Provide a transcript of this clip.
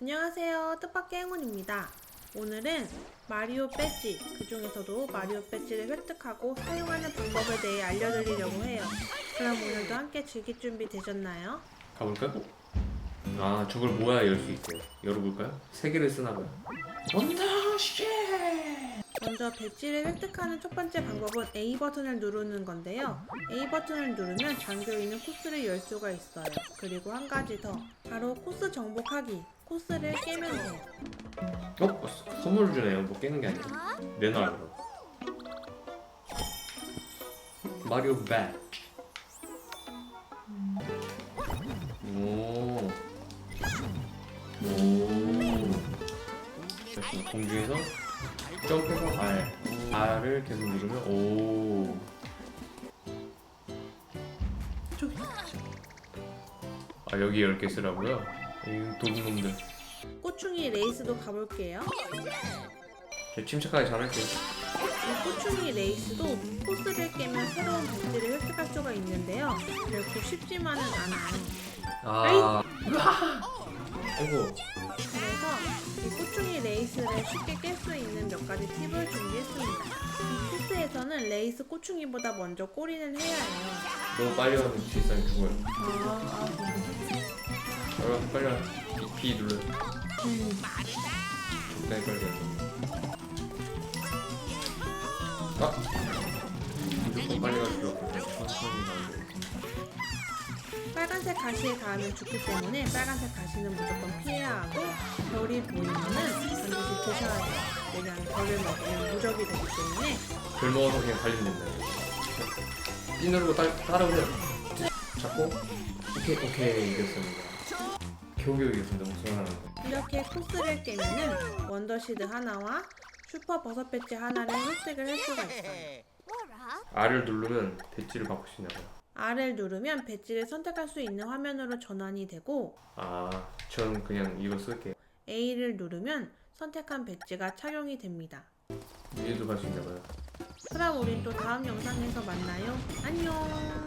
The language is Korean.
안녕하세요. 뜻밖의 행운입니다. 오늘은 마리오 배지, 그 중에서도 마리오 배지를 획득하고 사용하는 방법에 대해 알려드리려고 해요. 그럼 오늘도 함께 즐길 준비 되셨나요? 가볼까? 아 저걸 모아야 열 수 있어요 열어볼까요? 세 개를 쓰나봐요 원더 쉣 먼저 배지를 획득하는 첫 번째 방법은 A 버튼을 누르는 건데요. A 버튼을 누르면 잠겨있는 코스를 열 수가 있어요. 그리고 한 가지 더. 바로 코스 정복하기. 코스를 깨면 돼요. 어? 선물을 주네요 뭐 깨는 게 아니고 내놔요 마리오 백 오. 오. 역시 공중에서 점프해서 R. R을 계속 누르면 오. 저기. 아 여기 10개 쓰라고요? 이 도둑놈들. 꼬충이 레이스도 가볼게요. 저 침착하게 잘할게요. 이 꼬충이 레이스도 코스를 깨면 새로운 배지를 획득할 수가 있는데요. 결코 쉽지만은 않아요. 아. 아이고. 그래서 이 꼬충이 레이스를 쉽게 깰 수 있는 몇 가지 팁을 준비했습니다. 이 코스에서는 레이스 꼬충이보다 먼저 꼬리는 해야 해요. 너무 빨리 가면 뒷사람이 죽어요. 아, 와. B, B 눌러. 빨리 가. 아. 무조건 빨리 갈 필요 없고 천천히 가야 돼. 빨간색 가시에 닿으면 죽기 때문에 빨간색 가시는 무조건 피해야 하고 별이 보이면은 반드시 드셔야 돼요. 왜냐하면 별을 먹으면 무적이 되기 때문에 별 먹어서 그냥 달리면 된다. B 누르고 따, 따라오세요. 잡고 오케이 오케이 이겼습니다. 겨우겨우 이겼습니다. 목소리 하나. 이렇게 코스를 깨면은 원더시드 하나와 슈퍼 버섯 배지 하나를 획득을 할 수가 있어요. R을 누르면 배지를 바꿀 수 있나 봐요. R을 누르면 배지를 선택할 수 있는 화면으로 전환이 되고 아, 전 그냥 이거 쓸게요. A를 누르면 선택한 배지가 착용이 됩니다. 위에도 갈 수 있나 봐요. 그럼 우린 또 다음 영상에서 만나요. 안녕.